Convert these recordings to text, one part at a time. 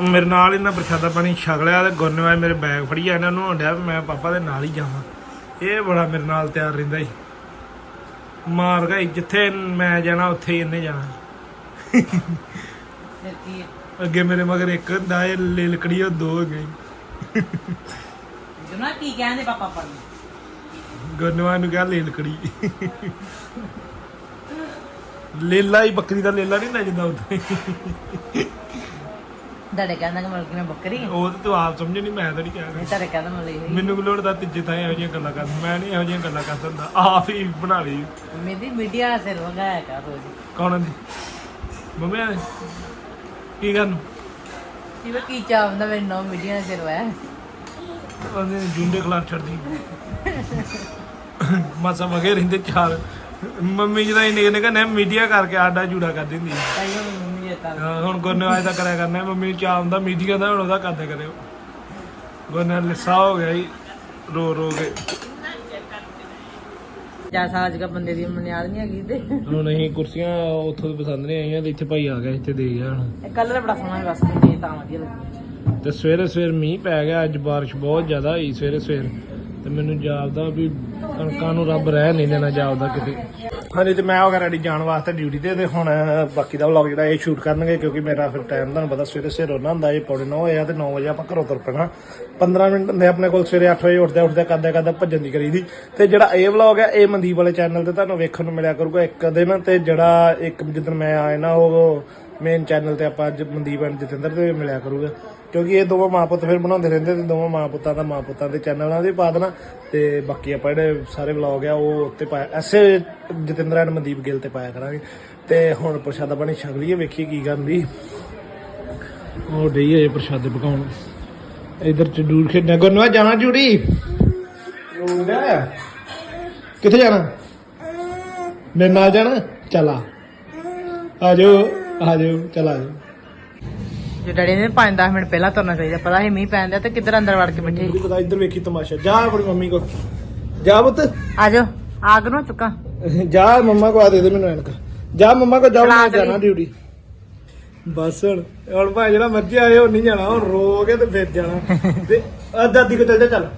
ਮੇਰੇ ਨਾਲ ਇਹਨਾਂ ਪ੍ਰਸ਼ਾਦਾ ਪਾਣੀ ਛਕ ਲਿਆ ਤੇ ਗੁਰਨਵਾਜ ਮੇਰੇ ਬੈਗ ਫੜੀ ਆ ਇਹਨਾਂ ਨੂੰ ਹੰਡਿਆ ਮੈਂ ਪਾਪਾ ਦੇ ਨਾਲ ਹੀ ਜਾਵਾਂ। ਇਹ ਬੜਾ ਮੇਰੇ ਨਾਲ ਤਿਆਰ ਰਹਿੰਦਾ ਸੀ ਮਾਰ ਗਈ ਜਿੱਥੇ ਮੈਂ ਜਾਣਾ ਉੱਥੇ ਹੀ ਇਹਨੇ ਜਾਣਾ। ਹੈ ਅੱਗੇ ਮੇਰੇ ਮਗਰ ਇੱਕ ਹੁੰਦਾ ਇਹ ਲਿਲਕੜੀ ਉਹ ਦੋ ਹੋ ਗਈ ਜਨਾ ਕੀ ਕਹਿੰਦੇ ਪਾਪਾ ਪਰ ਨੂੰ? ਗੁਰਨਵਾਜ ਨੂੰ ਕਿਹਾ ਲਿਲਕੜੀ। ਲੇਲਾ ਹੀ ਬੱਕਰੀ ਦਾ ਲੇਲਾ ਨਹੀਂ ਹੁੰਦਾ ਜਿੱਦਾਂ ਉੱਥੇ। ਡੜੇ ਕਹਿੰਦਾ ਕਿ ਮਲਕੀ ਮੈਂ ਬੱਕਰੀ ਹਾਂ। ਉਹ ਤੇ ਤੂੰ ਆਪ ਸਮਝ ਨਹੀਂ ਮੈਂ ਤਾਂ ਨਹੀਂ ਕਿਹਾ ਨਹੀਂ ਡੜੇ ਕਹਿੰਦਾ ਮਲੀ ਹੋਈ ਮੈਨੂੰ ਲੋੜ ਦਾ ਤੀਜੇ ਤਾਂ ਇਹੋ ਜਿਹੀਆਂ ਗੱਲਾਂ ਕਰ ਮੈਂ ਨਹੀਂ ਇਹੋ ਜਿਹੀਆਂ ਗੱਲਾਂ ਕਰ ਸਕਦਾ। ਆਪ ਹੀ ਬਣਾ ਲਈ। ਮੇਰੀ ਮੀਡੀਆ ਸਿਰ ਵਗਾਇਆ ਕਰ ਰੋਜ਼। ਕੌਣ ਦੀ ਮੰਮੀ ਆ ਕੀ ਕਰਨ? ਕੀ ਵੇ ਕੀ ਚਾਹੁੰਦਾ ਮੈਨੂੰ ਨੋ ਮੀਡੀਆ ਸਿਰ ਵਾ ਉਹਨੇ ਜੁੰਡੇ ਖਿਲਾਫ ਛੱਡਦੀ ਮਾਸਾ ਮਗੇ ਰਹਿੰਦੇ ਚਾਰ। ਮੰਮੀ ਜਿਹਦਾ ਇਹਨੇ ਕਹਿੰਦੇ ਮੀਡੀਆ ਕਰਕੇ ਆਡਾ ਜੂੜਾ ਕਰ ਦਿੰਦੀ ਤਾਂ ਹਾਂ, ਹੁਣ ਗੁਰਨਵਾਜ ਦਾ ਕਰਿਆ ਕਰਨਾ ਮੰਮੀ ਨੂੰ ਚਾਹ ਹੁੰਦਾ ਮੀਡੀਆ ਦਾ ਹੁਣ ਉਹਦਾ ਕਰਦੇ ਕਰਿਓ। ਗੁਰਨਵਾਜ ਲਿੱਸਾ ਹੋ ਗਿਆ ਜੀ ਰੋ ਰੋ ਕੇ। ਜਾਂ ਸਾਜ ਦਾ ਬੰਦੇ ਦੀ ਮਨਿਆਦ ਨਹੀਂ ਹੈਗੀ ਤੇ। ਹੁਣ ਅਸੀਂ ਕੁਰਸੀਆਂ ਉੱਥੋਂ ਦੀ ਪਸੰਦ ਨਹੀਂ ਆਈਆਂ ਤੇ ਇੱਥੇ ਭਾਈ ਆ ਗਿਆ ਇੱਥੇ ਦੇ ਗਿਆ ਹੁਣ। ਇਹ ਕਲਰ ਬੜਾ ਸੋਹਣਾ ਹੈ ਬਸ ਇਹ ਤਾਂ ਵਧੀਆ ਲੱਗੀ ਤੇ ਸਵੇਰੇ ਸਵੇਰ ਮੀਂਹ ਪੈ ਗਿਆ ਅੱਜ ਬਾਰਿਸ਼ ਬਹੁਤ ਜ਼ਿਆਦਾ ਹੋਈ ਸਵੇਰੇ ਸਵੇਰ। ਤੇ ਮੈਨੂੰ ਜਾਪਦਾ ਵੀ ਕਣਕਾਂ ਨੂੰ ਰੱਬ ਰਹਿ ਨਹੀਂ ਦੇਣਾ ਜਾਪਦਾ ਕਿਤੇ। ਹਾਂਜੀ ਤੇ ਮੈਂ ਵਗੈਰਾ ਗਿਆ ਜਾਣ ਵਾਸਤੇ ਡਿਊਟੀ ਤੇ ਤੇ ਹੁਣ ਬਾਕੀ ਦਾ ਵਲੌਗ ਜਿਹੜਾ ਇਹ ਸ਼ੂਟ ਕਰਨਗੇ, ਕਿਉਂਕਿ ਮੇਰਾ ਫਿਰ ਟਾਈਮ ਤੁਹਾਨੂੰ ਪਤਾ ਸਵੇਰੇ ਸਵੇਰ ਹੋਣਾ ਹੁੰਦਾ, ਇਹ ਪੌਣੇ 9 ਹੋਇਆ ਤੇ 9 ਵਜੇ ਆਪਾਂ ਘਰੋਂ ਤੁਰ ਪੈਣਾ। 15 ਮਿੰਟ ਹੁੰਦੇ ਆਪਣੇ ਕੋਲ ਸਵੇਰੇ 8 ਵਜੇ ਉੱਠਦੇ ਉੱਠਦੇ ਕਰਦੇ ਕਰਦੇ ਭੱਜਣ ਦੀ ਕਰੀ ਦੀ। ਤੇ ਜਿਹੜਾ ਇਹ ਵਲੌਗ ਹੈ ਇਹ ਮਨਦੀਪ ਵਾਲੇ ਚੈਨਲ ਤੇ ਤੁਹਾਨੂੰ ਵੇਖਣ ਨੂੰ ਮਿਲਿਆ ਕਰੂਗਾ ਇੱਕ ਦਿਨ ਤੇ ਜਿਹੜਾ ਇੱਕ ਜਿੱਦਣ ਮੈਂ ਆਇਆ ਨਾ, ਉਹ ਮੇਨ ਚੈਨਲ ਤੇ ਆਪਾਂ ਅੱਜ ਮਨਦੀਪ ਐਂਡ ਜਤਿੰਦਰ ਤੇ ਮਿਲਿਆ ਕਰੂਗਾ। ਕਿਉਂਕਿ ਇਹ ਦੋਵਾਂ ਮਾਂ ਪੁੱਤ ਫਿਰ ਬਣਾਉਂਦੇ ਰਹਿੰਦੇ ਤੇ ਦੋਵਾਂ ਮਾਂ ਪੁੱਤਾਂ ਦਾ ਮਾਂ ਪੁੱਤਾਂ ਦੇ ਚੈਨਲਾਂ ਦੇ ਪਾ ਦੇਣਾ। ਤੇ ਬਾਕੀ ਆਪਾਂ ਜਿਹੜੇ ਸਾਰੇ ਵਲੌਗ ਆ ਉਹ ਉੱਤੇ ਪਾਇਆ ਐਸੇ ਜਤਿੰਦਰ ਐਂਡ ਮਨਦੀਪ ਗਿੱਲ ਤੇ ਪਾਇਆ ਕਰਾਂਗੇ। ਤੇ ਹੁਣ ਪ੍ਰਸ਼ਾਦਾ ਪਾਣੀ ਛਕ ਲਈਏ ਵੇਖੀਏ ਕੀ ਕਰਦੀ ਉਹ ਡਈ ਹੈ ਪ੍ਰਸ਼ਾਦੇ ਪਕਾਉਣ। ਇਧਰ ਚਡੂਰ ਖੇਡਣਾ। ਗੁਰਨਵਾ ਜਾਣਾ ਜੂੜੀ ਰੋਂਦਾ ਕਿੱਥੇ ਜਾਣਾ? ਮੇਰੇ ਨਾਲ ਜਾਣਾ? ਚਲਾ ਆ ਜਾਓ ਆ ਜਾਓ ਚਲ ਆ ਜਾਓ। ਜੋ ਡੈਡੀ ਨੇ 5-10 ਮਿੰਟ ਪਹਿਲਾਂ ਤੁਰਨਾ ਚਾਹੀਦਾ ਪਤਾ ਸੀ ਮੀਂਹ ਪੈਂਦਾ ਤੇ ਕਿੱਧਰ ਅੰਦਰ ਵੜ ਕੇ ਬੈਠੇ ਮੈਨੂੰ ਪਤਾ ਇੱਧਰ ਵੇਖੀ ਤਮਾਸ਼ਾ। ਜਾ ਆਪਣੀ ਮੰਮੀ ਕੋ ਜਾ ਪੁੱਤ। ਆ ਜਾਓ ਆਗ ਨੂੰ ਚੁੱਕਾ। ਜਾ ਮੰਮਾ ਕੋ ਆ ਦੇ ਦੇ ਮੈਨੂੰ ਐਨਕ। ਜਾ ਮੰਮਾ ਕੋ ਮੈਂ ਦੇ। ਜਾਣਾ ਡਿਊਟੀ। ਬਸ ਹੁਣ ਹੁਣ ਭਾਈ ਜਿਹੜਾ ਮਰਜ਼ੀ ਆਏ ਉਹ ਨਹੀਂ ਜਾਣਾ ਹੁਣ ਰੋ ਕੇ ਤੇ ਫਿਰ ਜਾਣਾ। ਤੇ ਆ ਦਾਦੀ ਕੋ ਚੱਲ ਜਾ ਚੱਲ।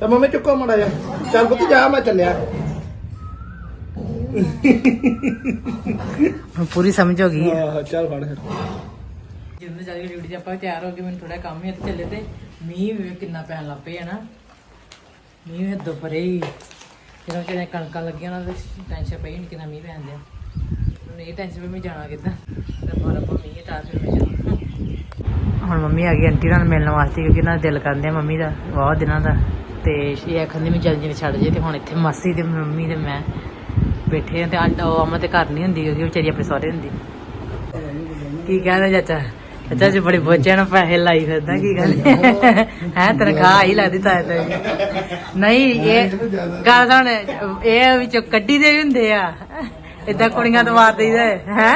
ਤਾਂ ਮੰਮੀ ਚੁੱਕੋ ਮੜਾ ਜਾ ਚੱਲ ਪੁੱਤ ਜਾ ਮੈਂ ਚੱਲਿਆ। ਪੂਰੀ ਸਮਝ ਹੋ ਗਈ ਆਹ ਚੱਲ ਫੜ ਫਿਰ। ਜਿੰਦ ਜਾ ਕੇ ਡਿਊਟੀ 'ਚ ਆਪਾਂ ਤਿਆਰ ਹੋ ਗਏ ਮੈਨੂੰ ਥੋੜਾ ਕੰਮ ਹੀ ਇੱਥੇ ਚੱਲੇ ਤੇ ਮੀਂਹ ਵੀ ਕਿੰਨਾ ਪੈਣ ਲੱਗ ਪਿਆ ਨਾ। ਮੀਂਹ ਹੱਦੋਂ ਪਰੇ ਜਦੋਂ ਕਿਨੇ ਕਣਕਾਂ ਲੱਗੀਆਂ ਉਹਨਾਂ ਦੇ ਟੈਨਸ਼ਨ ਪਈ ਨਹੀਂ ਕਿੰਨਾ ਮੀਂਹ ਪੈਣ ਦਿਆ ਹੁਣ ਇਹ ਟੈਨਸ਼ਨ ਵੀ ਮੈਂ ਜਾਣਾ ਕਿੱਦਾਂ। ਤੇ ਮਾਰਾ ਮੀਂਹ ਤਾਂ ਫਿਰ ਮੈਂ ਜਾਣਾ। ਹੁਣ ਮੰਮੀ ਆ ਗਈ ਆਂਟੀ ਨਾਲ ਮਿਲਣ ਵਾਸਤੇ ਕਿਉਂਕਿ ਇਹਨਾਂ ਦਾ ਦਿਲ ਕਰਦੇ ਆ ਮੰਮੀ ਦਾ, ਬਹੁਤ ਦਿਨਾਂ ਦਾ। ਤੇ ਇਹ ਆਖੰਦੀ ਮੈਂ ਜਲਦੀ ਛੱਡ ਜੇ ਤੇ ਹੁਣ ਇੱਥੇ ਮਾਸੀ ਤੇ ਮੰਮੀ ਤੇ ਮੈਂ ਬੈਠੇ ਆ ਤੇ ਅੱਜ ਉਹ ਅਮਾ ਤੇ ਘਰ ਨਹੀਂ ਹੁੰਦੀ, ਕਿਉਂਕਿ ਉਹ ਵਿਚਾਰੀ ਆਪਣੇ ਸਹੁਰੇ ਹੁੰਦੀ। ਕੀ ਕਹਿੰਦਾ ਚਾਚਾ? ਚਾਚਾ ਜੀ ਬੜੀ ਬੋਚਿਆਂ ਨੂੰ ਪੈਸੇ ਲਾਈ ਫਿਰਦਾ ਕੀ ਗੱਲ? ਹੈ ਤਨਖਾਹ ਹੀ ਲੱਗਦੀ ਤਾਂ ਤਾਂ ਨਹੀਂ ਇਹ ਗੱਲ ਸੁਣ ਇਹ ਵਿੱਚੋਂ ਕੱਢੀ ਦੇ ਹੁੰਦੇ ਆ। ਇਦਾਂ ਕੁੜੀਆਂ ਤੋਂ ਮਾਰ ਦਈਦਾ ਹੈ?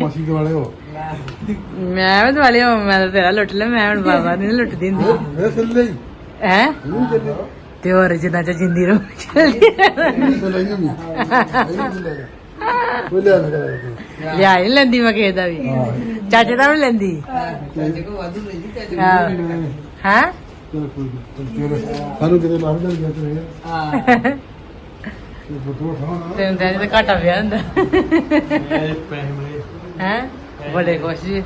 ਮਾਸੀ ਦੇ ਵਾਲੇ ਹੋ। ਮੈਂ ਵੀ ਦਵਾਲੇ ਮੈਂ ਤਾਂ ਤੇਰਾ ਲੁੱਟ ਲਿਆ ਮੈਂ ਹੁਣ ਬਾਬਾ ਨਹੀਂ ਲੁੱਟਦੀ ਹੁੰਦੀ। ਮੇਰੇ ਥੱਲੇ ਹੀ। ਹੈ? ਤੇ ਹੋਰ ਜਿੰਨਾ ਚ ਜਿੰਦੀ ਰਹੋ। ਤੇ ਨਹੀਂ ਕੋਈ ਲੈ ਨਾ ਲਿਆ ਹੀ ਨੀ ਲੈਂਦੀ ਮੈਂ ਕਿਸੇ ਦਾ ਵੀ। ਚਾਚੇ ਦਾ ਵੀ ਨੀ ਲੈਂਦੀ? ਹਾਂ। ਹਾਂ? ਚਲ ਕੋਈ ਨਹੀਂ ਚਲ ਸਾਨੂੰ ਕਿਤੇ ਲੱਭ ਜਾ ਗਿਆ ਤੇ ਹਾਂ ਤੇ ਫੋਟੋ ਉਠਾਉਣਾ ਤੈਨੂੰ ਤਾਂ ਇਹਦੇ ਘਾਟਾ ਪਿਆ ਹੁੰਦਾ। ਇਹ ਪੈਸੇ ਮਿਲੇ ਹੈ? ਬੜੇ ਖੁਸ਼ ਜੀ।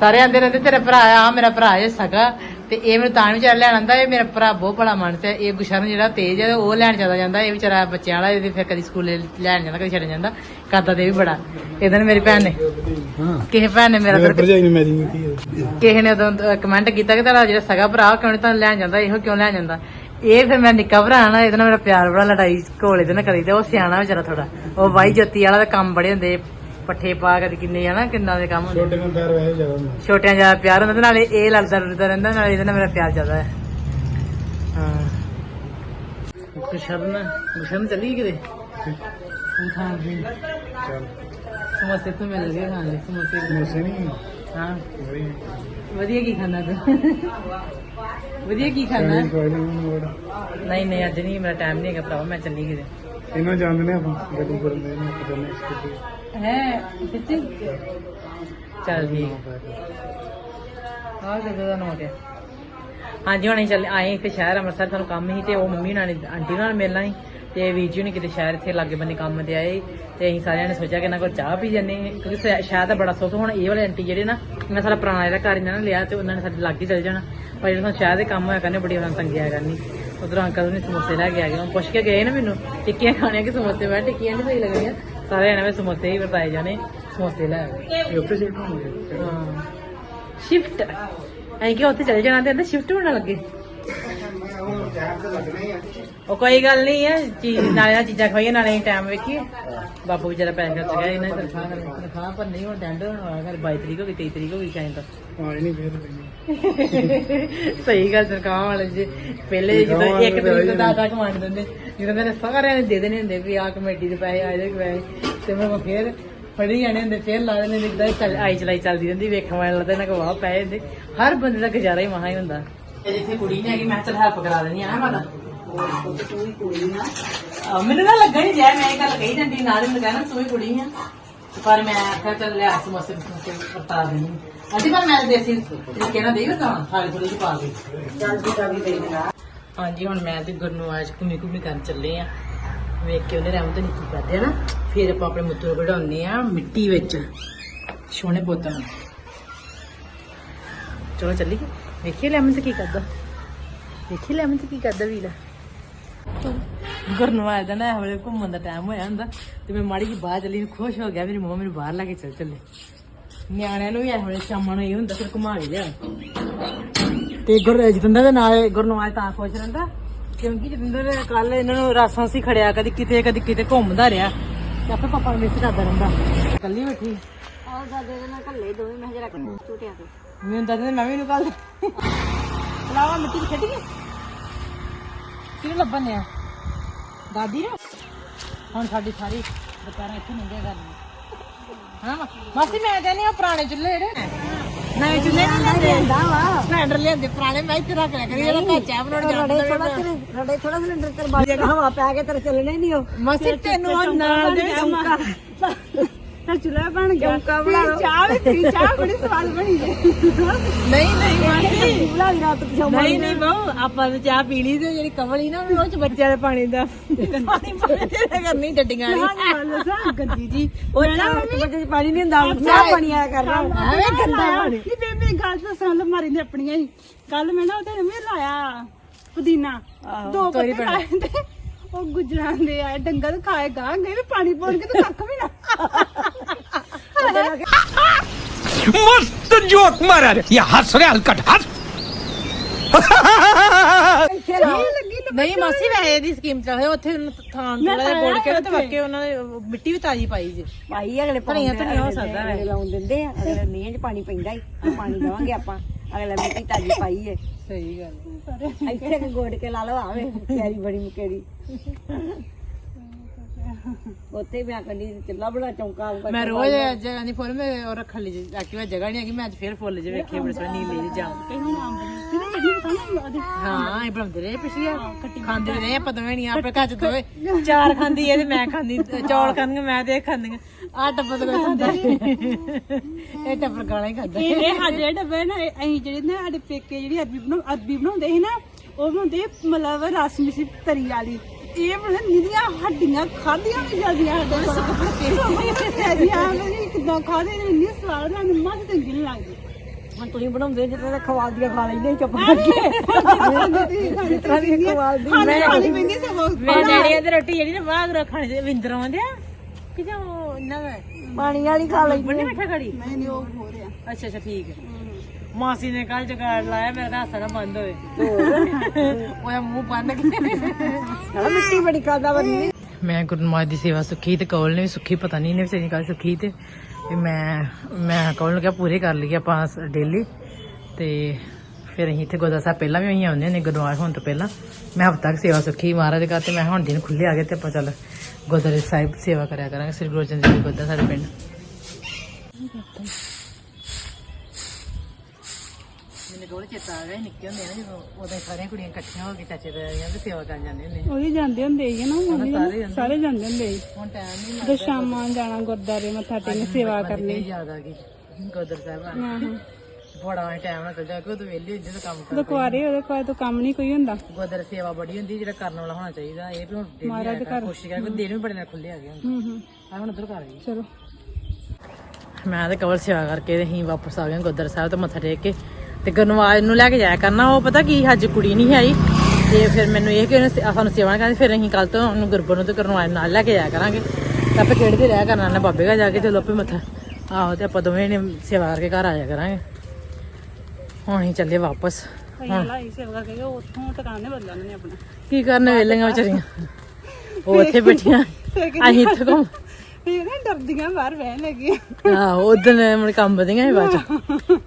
ਸਾਰੇ ਆਂਦੇ ਰਹਿੰਦੇ, ਤੇਰਾ ਭਰਾ ਆ, ਮੇਰਾ ਭਰਾ ਹੈ ਸਗਾ। ਤੇ ਇਹ ਮੈਨੂੰ ਤਾਂ ਵਿਚਾਰਾ ਲੈਣ ਆਂਦਾ ਇਹ ਮੇਰਾ ਭਰਾ ਬਹੁਤ ਬੜਾ ਮਨ ਤੇ ਇਹ ਗੁਸ਼ਰਨ ਜਿਹੜਾ ਤੇਜ ਹੈ ਉਹ ਲੈਣ ਚਲਾ ਜਾਂਦਾ। ਇਹ ਵਿਚਾਰਾ ਬੱਚਿਆਂ ਵਾਲਾ ਇਹਦੇ ਫਿਰ ਕਦੀ ਸਕੂਲੇ ਲੈਣ ਜਾਂਦਾ ਕਦੀ ਛੱਡ ਜਾਂਦਾ। ਕਰਦਾ ਤੇ ਵੀ ਬੜਾ। ਇਹਦੇ ਨੇ ਮੇਰੀ ਭੈਣ ਨੇ। ਹਾਂ। ਕਿਸੇ ਭੈਣ ਨੇ ਮੇਰਾ ਤਾਂ ਭਰਜਾਈ ਨੇ ਮੈਚਿੰਗ ਕੀਤੀ ਹੈ। ਕਿਸੇ ਨੇ ਉਦੋਂ ਕਮੈਂਟ ਕੀਤਾ ਕਿ ਤੁਹਾਡਾ ਜਿਹੜਾ ਸਗਾ ਭਰਾ ਕਿਉਂ ਤੁਹਾਨੂੰ ਲੈਣ ਜਾਂਦਾ? ਇਹੋ ਕਿਉਂ ਲੈਣ ਜਾਂਦਾ? ਇਹ ਫਿਰ ਮੈਂ ਨਿੱਕਾ ਭਰਾ ਨਾ ਇਹਦੇ ਨਾਲ ਮੇਰਾ ਪਿਆਰ ਬੜਾ ਲੜਾਈ ਘੋਲੇ ਤੇ ਨਾ ਕਰੀ ਤੇ ਉਹ ਸਿਆਣਾ ਵਿਚਾਰਾ ਥੋੜਾ ਉਹ ਵਾਈ ਜੋਤੀ ਵਾਲਾ ਦਾ ਕੰਮ ਬੜੇ ਹੁੰਦੇ। ਪੱਠੇ ਪਾ ਕਦੀ ਕਿੰਨੇ ਆ ਨਾ ਕਿੰਨਾ ਦੇ ਕੰਮ ਹੁੰਦੇ? ਛੋਟੇ ਨੂੰ ਪੈਰ ਵੈਸੇ ਜ਼ਿਆਦਾ ਹੁੰਦਾ। ਛੋਟਿਆਂ ਜ਼ਿਆਦਾ ਪਿਆਰ ਹੁੰਦਾ ਤੇ ਨਾਲੇ ਇਹ ਲੜਦਾ ਲੜਦਾ ਰਹਿੰਦਾ ਨਾਲੇ ਇਹਦੇ ਨਾਲ ਮੇਰਾ ਪਿਆਰ ਜ਼ਿਆਦਾ ਹੈ। ਹਾਂ। ਗੁਸ਼ਰਨ ਗੁਸ਼ਰਨ ਚੱਲੀ ਕਿਤੇ? ਹੁਣ ਖਾਣ ਦੀ ਚੱਲ। ਸਮੋਸੇ ਤੋਂ ਮਿਲ ਗਏ ਖਾਣ ਲਈ ਸਮੋਸੇ ਸਮੋਸੇ ਨਹੀਂ ਹਾਂ। ਵਈ ਵਧੀਆ ਕੀ ਖਾਣਾ ਤੂੰ? ਵਧੀਆ ਕੀ ਖਾਣਾ? ਕੋਈ ਨਹੀਂ ਮੋੜ ਨਹੀਂ ਨਹੀਂ ਅੱਜ ਨਹੀਂ ਮੇਰਾ ਟਾਈਮ ਨਹੀਂ ਹੈਗਾ ਭਰਾਵਾ ਮੈਂ ਚੱਲੀ ਕਿਤੇ। ਇਹਨਾਂ ਜਾਣਦੇ ਨੇ ਆਪਾਂ ਗੱਡੀ ਕਰਨ ਦੇ ਨੇ ਪਤਾ ਨਹੀਂ ਸਕੂਟੀ ਹੈ ਸੱਚੀ ਚੱਲ ਠੀਕ ਆ। ਦੇ ਦੇ ਨੋਟ ਹੈ ਹਾਂਜੀ, ਹੁਣ ਅਸੀਂ ਚੱਲੇ, ਆਏ ਇੱਕ ਸ਼ਹਿਰ, ਅੰਮ੍ਰਿਤਸਰ, ਸਾਨੂੰ ਕੰਮ ਸੀ ਤੇ ਉਹ ਮੰਮੀ ਨਾਲ ਆਂਟੀ ਨਾਲ ਮਿਲਣਾ ਸੀ ਤੇ ਵੀਰ ਜੀ ਨੇ ਕਿਤੇ ਸ਼ਹਿਰ ਇੱਥੇ ਲਾਗੇ ਬੰਨੇ ਕੰਮ ਤੇ ਆਏ ਤੇ ਅਸੀਂ ਸਾਰਿਆਂ ਨੇ ਸੋਚਿਆ ਕਿ ਇਹਨਾਂ ਕੋਲ ਚਾਹ ਪੀ ਜੰਨੇ ਕਿਉਂਕਿ ਸ਼ਹਿਰ ਦਾ ਬੜਾ ਸੁੱਖ, ਹੁਣ ਇਹ ਵਾਲੇ ਆਂਟੀ ਜਿਹੜੇ ਨਾ, ਇਹਨਾਂ ਸਾਡਾ ਪੁਰਾਣਾ ਜਿਹੜਾ ਘਰ ਇਹਨਾਂ ਨੇ ਲਿਆ ਤੇ ਉਹਨਾਂ ਨੇ ਸਾਡੇ ਲਾਗੇ ਚੱਲ ਜਾਣਾ। ਪਰ ਜਿਹੜਾ ਸਾਨੂੰ ਸ਼ਹਿਰ ਦੇ ਕੰਮ ਹੋਇਆ ਕਰਨੇ, ਬੜੀ ਉਹਨਾਂ ਤੰਗਿਆ ਕਰਨੀ। ਉਧਰ ਅੰਕਲ ਨੇ ਸਮੋਸੇ ਲੈ ਕੇ ਆ ਗਏ, ਉਹ ਪੁੱਛ ਕੇ ਗਏ ਨਾ ਮੈਨੂੰ, ਟਿੱਕੀਆਂ ਖਾਣੀਆਂ ਕਿ ਸਮੋਸੇ? ਮੈਂ ਟਿੱਕੀਆਂ ਨਹੀਂ ਸਹੀ ਲੱਗਦੀਆਂ ਸਾਰੇ ਜਣੇ ਵਿੱਚ ਸਮੋਸੇ ਹੀ ਵਰਤਾਏ ਜਾਣੇ ਸਮੋਸੇ ਲੈ ਆਏ। ਇਹ ਉੱਥੇ ਸ਼ਿਫਟ ਹੋਣਗੇ। ਹਾਂ। ਸ਼ਿਫਟ ਐਂ ਕਿ ਉੱਥੇ ਚਲੇ ਜਾਣਾ ਤੇ ਅੰਦਰ ਸ਼ਿਫਟ ਹੋਣ ਲੱਗੇ ਉਹ ਕੋਈ ਗੱਲ ਨਹੀਂ ਹੈ ਚੀਜ਼ ਨਾਲੇ ਨਾਲ ਚੀਜ਼ਾਂ ਖਵਾਈਏ ਨਾਲੇ ਟਾਈਮ ਵੇਖੀਏ। ਬਾਪੂ ਵਿਚਾਰਾ ਪੈਸੇ ਖਰਚ ਗਿਆ ਇਹਨਾਂ ਦੀ ਤਨਖਾਹ ਨਾਲ ਤਨਖਾਹ ਪਰ ਨਹੀਂ ਹੁਣ ਟੈਂਡਰ ਹੋਣਾ ਘਰ 22 ਤਰੀਕ ਹੋ ਗਈ 23 ਤਰੀਕ ਹੋ ਗਈ ਸ਼ਾਇਦ ਤਾਂ। ਆਏ ਨਹੀਂ ਫੇਰ ਸਹੀ ਗੱਲ ਸਰਕਾਰ ਵਾਲੇ ਜੀ ਪਹਿਲੇ ਜਦੋਂ ਇੱਕ ਤਰੀਕ ਤੋਂ ਦਾਦਾ ਕਮਾਂਡ ਦਿੰਦੇ ਜਦੋਂ ਕਹਿੰਦੇ ਸਾਰਿਆਂ ਨੇ ਦੇ ਦੇਣੇ ਹੁੰਦੇ ਵੀ ਆ ਕਮੇਟੀ ਦੇ ਪੈਸੇ ਆਏ ਦੇ ਪੈਸੇ ਤੇ ਮੈਂ ਫੇਰ ਫੜੀ ਜਾਣੇ ਹੁੰਦੇ ਫੇਰ ਲਾ ਦੇਣੇ ਹੁੰਦੇ ਇਦਾਂ ਚੱਲ ਆਈ ਚਲਾਈ ਚੱਲਦੀ ਰਹਿੰਦੀ ਵੇਖਣ ਵਾਲੇ ਲੱਗਦਾ ਇਹਨਾਂ ਕੋਲ ਵਾਹ ਪੈਸੇ ਹੁੰਦੇ। ਹਰ ਬੰਦੇ ਦਾ ਗੁਜ਼ਾਰਾ ਹੀ ਮਹਾ ਹੀ ਹੁੰਦਾ। ਤੇ ਜਿੱਥੇ ਕੁੜੀ ਨਹੀਂ ਹੈਗੀ ਮੈਂ ਚੱਲ ਹੈਲਪ ਕਰਾ ਦੇਣੀ ਆ ਮਾਤਾ। ਆਹ, ਮੈਨੂੰ ਨਾ ਲੱਗਾ ਨਹੀਂ ਜਾਏ ਮੈਂ ਇਹ ਗੱਲ ਕਹੀ ਜਾਂਦੀ ਨਾਲ ਹੀ ਮੈਨੂੰ ਤੂੰ ਹੀ ਕੁੜੀ ਆ। ਪਰ ਮੈਂ ਆਖਿਆ ਚੱਲ ਲਿਆ ਸਮੋਸੇ ਸਮੋਸੇ ਵਰਤਾ ਦੇਣੀ ਅਸੀਂ ਪਰ ਮੈਂ ਦੇਸੀ ਤਰੀਕੇ ਨਾਲ ਦੇਈ ਵਰਤਾਉਣਾ ਥਾਲੀ ਥੋੜੀ ਜਿਹੀ ਪਾ ਕੇ। ਹਾਂਜੀ ਹੁਣ ਮੈਂ ਤੇ ਗੁਰਨੂ ਅੱਜ ਘੁੰਮੀ ਘੁੰਮੀ ਕਰਨ ਚੱਲੇ ਆ। ਵੇਖ ਕੇ ਉਹਨੇ ਰਹਿਮਤ ਨੀਤੀ ਕਰਦੇ ਆ ਨਾ। ਫਿਰ ਆਪਾਂ ਆਪਣੇ ਮੁੱਤੂ ਨੂੰ ਕਢਾਉਣੇ ਆ ਮਿੱਟੀ ਵਿੱਚ ਸੋਹਣੇ ਪੋਤਾਂ ਨੂੰ। ਚਲੋ ਚੱਲੀਏ। ਵੇਖੀਏ ਲੈਮਨ ਤੇ ਕੀ ਕਰਦਾ। ਵੇਖੀ ਲੈਮਨ ਤੇ ਕੀ ਕਰਦਾ ਵੀਲਾ ਗੁਰਨੂ ਆਇਆ ਦਾ ਨਾ ਇਹ ਵੇਲੇ ਘੁੰਮਣ ਦਾ ਟਾਈਮ ਹੋਇਆ ਹੁੰਦਾ। ਤੇ ਮੈਂ ਮਾੜੀ ਜੀ ਬਾਹਰ ਚੱਲੀ, ਖੁਸ਼ ਹੋ ਗਿਆ। ਮੇਰੀ ਮੰਮਾ ਮੈਨੂੰ ਬਾਹਰ ਲੈ ਕੇ ਚੱਲ ਚੱਲੇ। ਨਿਆਣਿਆਂ ਨੂੰ ਵੀ ਇਹ ਵੇਲੇ ਸ਼ਾਮਾਂ ਨੂੰ ਇਹ ਹੁੰਦਾ, ਫਿਰ ਘੁਮਾ ਕੇ ਲਿਆ ਤੇ ਗੁਰ, ਜਤਿੰਦਰ ਦੇ ਨਾਲ ਗੁਰਨਵਾਜ ਤਾਂ ਖੁਸ਼ ਰਹਿੰਦਾ। ਕਿਉਂਕਿ ਜਤਿੰਦਰ ਕੱਲ ਇਹਨਾਂ ਨੂੰ ਰਾਸਾਂ ਸੀ ਖੜਿਆ, ਕਦੀ ਕਿਤੇ ਕਦੀ ਕਿਤੇ ਘੁੰਮਦਾ ਰਿਹਾ। ਤੇ ਆਪੇ ਪਾਪਾ ਨੂੰ ਮਿਸ ਕਰਦਾ ਰਹਿੰਦਾ। ਕੱਲੀ ਬੈਠੀ। ਆਹ ਦਾਦੇ ਦੇ ਨਾਲ ਘੱਲੇ ਦੋਵੇਂ, ਮੈਂ ਜਰਾ ਝੂਟਿਆਂ ਤੇ ਮੈਨੂੰ ਦੱਸਦੇ ਮੈਂ ਵੀ ਇਹਨੂੰ ਕੱਲ ਫਲਾਵਾ ਮਿੱਟੀ ਚ ਖੇਡ ਕਿਹਨੂੰ ਲੱਭਣ ਆ ਦਾਦੀ ਨੂੰ? ਹੁਣ ਸਾਡੀ ਸਾਰੀ ਦੁਪਹਿਰਾਂ ਇੱਥੇ ਨੰਗੇ ਕਰਨੀ ਹਾਂ ਮਾ- ਮਾਸੀ ਮੈਂ ਕਹਿੰਦੀ ਆ ਪੁਰਾਣੇ ਚੁੱਲ੍ਹੇ ਜਿਹੜੇ। ਨਵੇਂ ਚੁੱਲ੍ਹੇ ਨਹੀਂ ਲੈਂਦੇ। ਸਿਲੰਡਰ ਲਿਆਂਦੇ ਪੁਰਾਣੇ ਮੈਂ ਇੱਥੇ ਰੱਖ ਲਿਆ ਕਰੀ ਜਿਹੜਾ ਘਰ ਚਾਹ ਬਣਾਉਣ ਜਾਂਦਾ ਰੜੇ ਥੋੜਾ ਰੜੇ ਥੋੜਾ ਸਿਲੰਡਰ ਤੇ ਬਾਜ ਹਵਾ ਪੈ ਕੇ ਤੇਰੇ ਚੱਲਣੇ ਨਹੀਂ ਉਹ। ਮਾਸੀ ਤੈਨੂੰ ਨਾਲ ਦੇ ਚੌਂਕਾ। ਤਾਂ ਚੁੱਲ੍ਹਾ ਬਣ ਗਿਆ। ਚੌਂਕਾ ਬਣਾ ਚਾਹ ਵੀ ਪੀ ਚਾਹ ਬੜੀ ਸਵਾਦ ਬਣੀ ਹੈ ਨਹੀਂ ਨਹੀਂ ਮਾਸੀ। ਚੁੱਲ੍ਹਾ ਵੀ ਰਾਤ ਨੂੰ ਨਹੀਂ ਨਹੀਂ ਬਹੁ ਆਪਾਂ ਨੇ ਚਾਹ ਪੀ ਲਈ ਤੇ ਜਿਹੜੀ ਕਮਲੀ ਨਾ ਉਹ ਚ ਬੱਚਿਆਂ ਦੇ ਪਾਣੀ ਦਾ ਪਾਣੀ ਪਾਣੀ ਤੇ ਕਰਨੀ ਡੱਡੀਆਂ ਵਾਲੀ। ਗੱਦੀ ਜੀ। ਉਹ ਨਾ ਬੱਚੇ ਪਾਣੀ ਨਹੀਂ ਹੁੰਦਾ ਚਾਹ ਪਾਣੀ ਆਇਆ ਕਰਨਾ ਐਵੇਂ ਗੰਦਾ ਪਾਣੀ। ਨਹੀਂ ਬੇਬੇ ਗੱਲ ਤਾਂ ਸੁਣ ਮਾਰੀ ਨੇ ਆਪਣੀਆਂ ਹੀ। ਕੱਲ ਮੈਂ ਨਾ ਉਹਦੇ ਮੈਂ ਲਾਇਆ ਪੁਦੀਨਾ। ਦੋ ਪੱਤੇ ਲਾਏ ਤੇ ਉਹ ਗੁਜਰਾਂ ਦੇ ਆਏ ਡੰਗਰ ਖਾਏ ਗਾਂ ਗਏ ਪਾਣੀ ਪਾਉਣ ਕੇ ਤਾਂ ਕੱਖ ਵੀ ਨਾ। मस्त जोक मारा रे या हंस रे हलकट हंस ਨਹੀਂ ਮਾਸੀ ਵੈਸੇ ਦੀ ਸਕੀਮ ਚੱਲ ਰਹੀ ਉੱਥੇ ਥਾਂ ਥੋੜਾ ਜਿਹਾ ਬੋੜ ਕੇ ਤੇ ਵਾਕੇ ਉਹਨਾਂ ਨੇ ਮਿੱਟੀ ਵੀ ਤਾਜੀ ਪਾਈ ਜੇ ਭਾਈ ਅਗਲੇ ਧਨੀਆ ਧਨੀਆ ਹੋ ਸਕਦਾ ਹੈ। ਅਗਲੇ ਲਾਉਣ ਦਿੰਦੇ ਆ ਅਗਲੇ ਨੀਹਾਂ 'ਚ ਪਾਣੀ ਪੈਂਦਾ ਹੀ ਪਾਣੀ ਦੇਵਾਂਗੇ ਆਪਾਂ ਅਗਲੇ ਮਿੱਟੀ ਤਾਜੀ ਪਾਈ ਏ ਸਹੀ ਗੱਲ ਇੱਥੇ ਕਿ ਗੋੜ ਕੇ ਲਾ ਲਓ ਆਵੇ ਪਿਆਰੀ ਬੜੀ ਮੁਕੇਰੀ ਉੱਥੇ ਮੈਂ ਕਹਿੰਦੀ ਚੁੱਲਾ ਬੜਾ ਚੌਂਕਾ ਆਊਗਾ ਮੈਂ ਰੋਜ਼ ਜਗ੍ਹਾ ਦੀ ਫੁੱਲ ਮੈਂ ਉਹ ਰੱਖਣ ਲਈ ਐਕਟਿਵਾ ਜਗ੍ਹਾ ਨਹੀਂ ਹੈਗੀ ਮੈਂ ਅੱਜ ਫੇਰ ਫੁੱਲ ਜੇ ਵੇਖੇ ਬੜੇ ਸੋਹਣੇ ਨੀਲੇ ਜਿਹੇ ਜਾਂ ਹਾਂ ਇਹ ਬਣਾਉਂਦੇ ਰਹੇ ਪਿਛਲੀ ਖਾਂਦੇ ਰਹੇ ਆਪਾਂ ਦੋਵੇਂ ਨਹੀਂ ਆਪਣੇ ਘਰ ਚ ਦੋਵੇਂ। ਚਾਰ ਖਾਂਦੀ ਇਹ ਤੇ ਮੈਂ ਖਾਂਦੀ ਚੌਲ ਖਾਂਦੀ ਮੈਂ ਤੇ ਖਾਂਦੀ ਆ ਟੱਬਰ ਤਾਂ ਖਾਂਦਾ। ਇਹ ਟੱਬਰ ਗਾਲਾਂ ਹੀ ਖਾਂਦਾ। ਇਹ ਸਾਡੇ ਡੱਬੇ ਨਾ ਅਸੀਂ ਜਿਹੜੇ ਨਾ ਸਾਡੇ ਪੇਕੇ ਜਿਹੜੀ ਅਰਬੀ ਬਣਾ ਅਰਬੀ ਬਣਾਉਂਦੇ ਸੀ ਨਾ ਉਹ ਬਣਾਉਂਦੇ ਮਤਲਬ ਰਸ ਮਿਸੀ ਤਰੀ ਵਾਲੀ। ਇਹ ਬਣਾਉਂਦੇ ਨਿੱਧੀਆਂ ਹੱਡੀਆਂ ਖਾਧੀਆਂ ਵੀ ਜਾਂਦੀਆਂ ਸਾਡੇ ਸੁੱਕ ਕਿਦਾਂ ਖਾਦੇ ਨੇ ਇੰਨੀ ਸਵਾਦ ਨਾਲ ਨਿੰਮਾ ਤੇ ਨਹੀਂ ਲੱਗਦੀ ਹੁਣ ਤੁਸੀਂ ਬਣਾਉਂਦੇ ਜਿੱਦਾਂ ਦੀਆਂ ਖਾ ਲੈਂਦੇ ਚੁੱਪ ਕਰਕੇ। ਜਿੱਦਾਂ ਦੀ ਖਵਾਲ ਦੀ ਖਾਣੇ ਖਾਣੀ ਪੈਂਦੀ ਸਗੋਂ ਮੇਰੇ ਡੈਡੀ ਦੀ ਰੋਟੀ ਜਿਹੜੀ ਨਾ ਬਾਗ ਰੱਖਣ ਦੇ ਵਿੰਦਰ ਆਉਂਦੇ ਆ ਕਿ ਜਾਂ ਇਹਨਾਂ ਦਾ ਪਾਣੀ ਵਾਲੀ ਖਾ ਲੈਂਦੇ ਬੰਨੇ ਬੈਠਾ ਖੜੀ? ਨਹੀਂ ਨਹੀਂ ਉਹ ਹੋ ਰਿਹਾ। ਅੱਛਾ ਅੱਛਾ ਠੀਕ ਹੈ। ਮਾਸੀ ਨੇ ਕੱਲ ਜਗਾੜ ਲਾਇਆ ਮੇਰਾ ਤਾਂ ਹਾਸਾ ਨਾ ਬੰਦ ਹੋਏ। ਉਹਦਾ ਮੂੰਹ ਬੰਦ ਕੇ ਨਾਲ ਮਿੱਟੀ ਬੜੀ ਖਾਦਾ ਬੰਦੀ ਮੈਂ ਗੁਰਨਮਾਜ ਦੀ ਸੇਵਾ ਸੁੱਖੀ ਤੇ ਕੌਲ ਨੇ ਵੀ ਸੁੱਖੀ ਪਤਾ ਨਹੀਂ ਨੇ ਵਿਚਾਰੀ ਕੱਲ ਸੁੱਖੀ ਤੇ। ਵੀ ਮੈਂ ਮੈਂ ਕੌਲ ਨੂੰ ਕਿਹਾ ਪੂਰੇ ਕਰ ਲਈਏ ਆਪਾਂ ਡੇਲੀ ਤੇ ਫਿਰ ਅਸੀਂ ਇੱਥੇ ਗੋਦਾ ਸਾਹਿਬ ਪਹਿਲਾਂ ਵੀ ਅਸੀਂ ਆਉਂਦੇ ਨੇ ਗੁਰਦੁਆਰਾ ਹੋਣ ਤੋਂ ਪਹਿਲਾਂ। ਮੈਂ ਹਫ਼ਤਾ ਤੱਕ ਸੇਵਾ ਸੁੱਖੀ ਮਹਾਰਾਜ ਦੇ ਘਰ ਤੇ ਮੈਂ ਹੁਣ ਦਿਨ ਖੁੱਲੇ ਆ ਗਏ ਤੇ ਆਪਾਂ ਚੱਲ ਗੁਰਦੁਆਰੇ ਸਾਹਿਬ ਸੇਵਾ ਕਰਿਆ ਕਰਾਂਗੇ। ਸ੍ਰੀ ਗੁਰੂ ਅਰਜਨ ਦੇਵ ਜੀ ਗੋਦਾ ਸਾਡੇ ਪਿੰਡ। ਮੈਨੂੰ ਕੋਲ ਚੇਤਾ ਆ ਗਿਆ ਸੀ ਨਿੱਕੇ ਹੁੰਦੇ ਨਾ ਜਦੋਂ ਉਦੋਂ ਸਾਰੀਆਂ ਕੁੜੀਆਂ ਇਕੱਠੀਆਂ ਹੋ ਕੇ ਚਾਚੇ ਦੇ ਆਈਆਂ ਤੇ ਸੇਵਾ ਕਰਨ ਜਾਂਦੇ ਹੁੰਦੇ ਸੀ। ਉਹਦੇ ਜਾਂਦੇ ਹੁੰਦੇ ਸੀ ਨਾ ਮੰਮੀ ਸਾਰੇ ਨਾਲ, ਸਾਰੇ ਜਾਂਦੇ ਹੁੰਦੇ ਸੀ। ਹੁਣ ਟਾਈਮ ਨਹੀਂ ਤੇ ਸ਼ਾਮਾਂ ਨੂੰ ਜਾਣਾ ਗੁਰਦਾਰੇ ਮੱਥਾ ਟੇਕ ਸੇਵਾ ਕਰਨੀ। ਲੱਗਦਾ ਯਾਦ ਆ ਗਈ ਗੋਦਰ ਸਾਹਿਬ ਆ ਆਹੋ ਬੜਾ ਟਾਈਮ ਨਾਲ ਚੱਲ ਜਾ ਕੇ ਉਹ ਵਿਹਲੀ ਹੁੰਦੀ ਤੇ ਕੰਮ ਕਰ ਜਦੋਂ ਕੁਆਰੇ ਉਹਦੇ ਕੋਲ ਤਾਂ ਕੰਮ ਨਹੀਂ ਕੋਈ ਹੁੰਦਾ। ਗੋਦਰ ਸੇਵਾ ਬੜੀ ਹੁੰਦੀ ਜਿਹੜਾ ਕਰਨ ਵਾਲਾ ਹੋਣਾ ਚਾਹੀਦਾ ਇਹ ਵੀ ਹੁਣ ਦਿਨ ਮਹਾਰਾਜ ਹੀ ਆਇਆ ਕੋਸ਼ਿਸ਼ ਕਰਕੇ ਦਿਨ ਵੀ ਬੜੇ ਨਾਲ ਖੁੱਲੇ ਆ। ਗਏ ਹੁਣ ਹੂੰ ਹੂੰ। ਆ ਹੁਣ ਉਧਰ ਕਰ ਗਈ। ਚਲੋ। ਮੈਂ ਤੇ ਕਵਲ ਸੇਵਾ ਕਰਕੇ ਤੇ ਅਸੀਂ ਵਾਪਸ ਆ ਗਏ ਗੁਰਦੁਆਰਾ ਸਾਹਿਬ ਤੇ ਮੱਥਾ ਟੇਕ ਕੇ। ਤੇ ਗਨਵਾਜ ਨੂੰ ਲੈ ਕੇ ਜਾਇਆ ਕਰਨਾ। ਉਹ ਪਤਾ ਕੀ ਅੱਜ ਕੁੜੀ ਨਹੀਂ ਆਈ। ਤੇ ਫਿਰ ਮੈਨੂੰ ਇਹ ਕਿ ਉਹਨੇ ਸਾਨੂੰ ਸੇਵਾ ਕਰਨੀ ਫਿਰ ਅਸੀਂ ਕੱਲ ਤੋਂ ਉਹਨੂੰ ਗੁਰਬਰ ਨੂੰ ਤੇ ਗਨਵਾਜ ਨਾਲ ਲੈ ਕੇ ਜਾਇਆ ਕਰਾਂਗੇ। ਤਾਂ ਆਪਾਂ ਕਿਹੜੇ ਤੇ ਰਹਿ ਕਰਨਾ ਨਾ ਬਾਬੇ ਘਰ ਜਾ ਕੇ ਤੇ ਲੋਪੇ ਮੱਥਾ। ਆਹੋ ਤੇ ਆਪਾਂ ਦੋਵੇਂ ਨੇ ਸੇਵਾ ਕਰਕੇ ਘਰ ਆ ਜਾਇਆ ਕਰਾਂਗੇ। ਹੁਣ ਅਸੀਂ ਚੱਲੇ ਵਾਪਸ। ਕਈਆਂ ਲਾਈ ਸੇਵਾ ਕਰਕੇ ਉੱਥੋਂ ਟਿਕਾਣੇ ਬਦਲਾ ਨੇ ਆਪਣਾ। ਕੀ ਕਰਨ ਵੇਲੀਆਂ ਵਿਚਾਰੀਆਂ? ਉਹ ਉੱਥੇ ਬੈਠੀਆਂ। ਅਸੀਂ ਇੱਥੇ ਘੁੰਮ ਇਹ ਨਾ ਡਰਦੀਆਂ ਬਾਹਰ ਬਹਿਣ ਲੱਗੀ ਆਹੋ ਉਦੋਂ ਮੁੜ ਕੰਮ ਵਧੀਆਂ ਸੀ ਬਾਅਦ ਚ।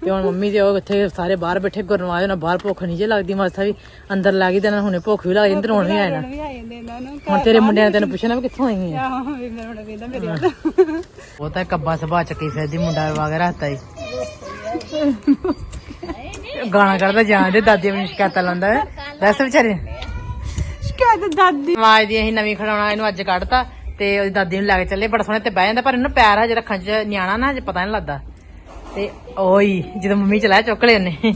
ਤੇ ਹੁਣ ਮੰਮੀ ਤੇ ਉਹ ਉੱਥੇ ਸਾਰੇ ਬਾਹਰ ਬੈਠੇ ਗੁਰਨਵਾਜ ਨਾਲ ਬਾਹਰ ਭੁੱਖ ਨਹੀਂ ਜੇ ਲੱਗਦੀ ਮਸਾ ਵੀ ਅੰਦਰ ਲੱਗ ਗਈ ਤੇ ਨਾਲ ਹੁਣੇ ਭੁੱਖ ਵੀ ਲੱਗ ਜਾਂਦੀ ਤੇ ਰੋਣ ਵੀ ਆ ਜਾਣਾ। ਵੀ ਆ ਜਾਂਦੇ ਇਹਨਾਂ ਨੂੰ ਹੁਣ ਤੇਰੇ ਮੁੰਡਿਆਂ ਨੇ ਤੈਨੂੰ ਪੁੱਛਣਾ ਵੀ ਕਿੱਥੋਂ ਆਈ ਹੈ ਆਹੋ ਵੀ ਮੇਰੇ ਹੁਣ ਕਹਿੰਦਾ ਮੇਰੇ ਵੱਲ। ਉਹ ਤਾਂ ਕੱਬਾ ਸੁਭਾ ਚੱਕੀ ਫਿਰਦੀ ਮੁੰਡਾ ਵਗੈਰਾ ਹੱਤਾ ਹੀ ਗਾਣਾ ਕਰਦਾ ਜਾਂਦੇ ਦਾਦੀ ਆਪਣੀ ਸ਼ਿਕਾਇਤਾਂ ਲਾਉਂਦਾ ਹੈ। ਦੱਸ ਵਿਚਾਰੇ। ਸ਼ਿਕਾਇਤ ਦਾਦੀ। ਦੀ ਅਸੀਂ ਨਵੀਂ ਖੜਾਉਣਾ ਇਹਨੂੰ ਅੱਜ ਕੱਢਤਾ। ਤੇ ਉਹਦੀ ਦਾਦੀ ਨੂੰ ਲੈ ਕੇ ਚੱਲੇ, ਬੜਾ ਸੋਹਣਾ ਤੇ ਬਹਿ ਜਾਂਦਾ, ਪਰ ਇਹਨੂੰ ਪੈਰ ਹਜੇ ਰੱਖਣ ਚ ਨਿਆਣਾ ਨਾ, ਹਜੇ ਪਤਾ ਨਹੀਂ ਲੱਗਦਾ। ਤੇ ਓਈ, ਜਦੋਂ ਮੰਮੀ ਚਲਾਇਆ ਚੁੱਕ ਲਏ ਉਹਨੇ।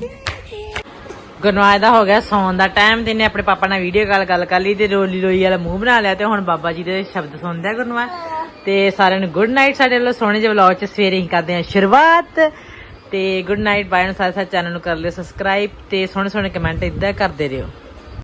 ਗੁਰਨਵਾਜ ਦਾ ਹੋ ਗਿਆ ਸੌਣ ਦਾ ਟਾਈਮ ਤੇ ਇਹਨੇ ਆਪਣੇ ਪਾਪਾ ਨਾਲ ਵੀਡੀਓ ਕਾਲ ਗੱਲ ਕਰ ਲਈ ਤੇ ਰੋਲੀ ਰੋਈ ਵਾਲਾ ਮੂੰਹ ਬਣਾ ਲਿਆ ਤੇ ਹੁਣ ਬਾਬਾ ਜੀ ਦੇ ਸ਼ਬਦ ਸੁਣਦਾ ਗੁਰਨਵਾਜ। ਤੇ ਸਾਰਿਆਂ ਨੂੰ ਗੁੱਡ ਨਾਈਟ ਸਾਡੇ ਵੱਲੋਂ ਸੋਹਣੇ ਜਿਹੇ ਵਲੌਗ ਚ ਸਵੇਰੇ ਹੀ ਕਰਦੇ ਆ ਸ਼ੁਰੂਆਤ। ਤੇ ਗੁੱਡ ਨਾਈਟ ਬਾਏ ਨੂੰ ਸਾਰੇ ਸਾਰੇ ਚੈਨਲ ਨੂੰ ਕਰ ਲਿਓ ਸਬਸਕ੍ਰਾਈਬ ਤੇ ਸੋਹਣੇ ਸੋਹਣੇ ਕਮੈਂਟ ਇਦਾਂ ਕਰਦੇ ਰਹੋ।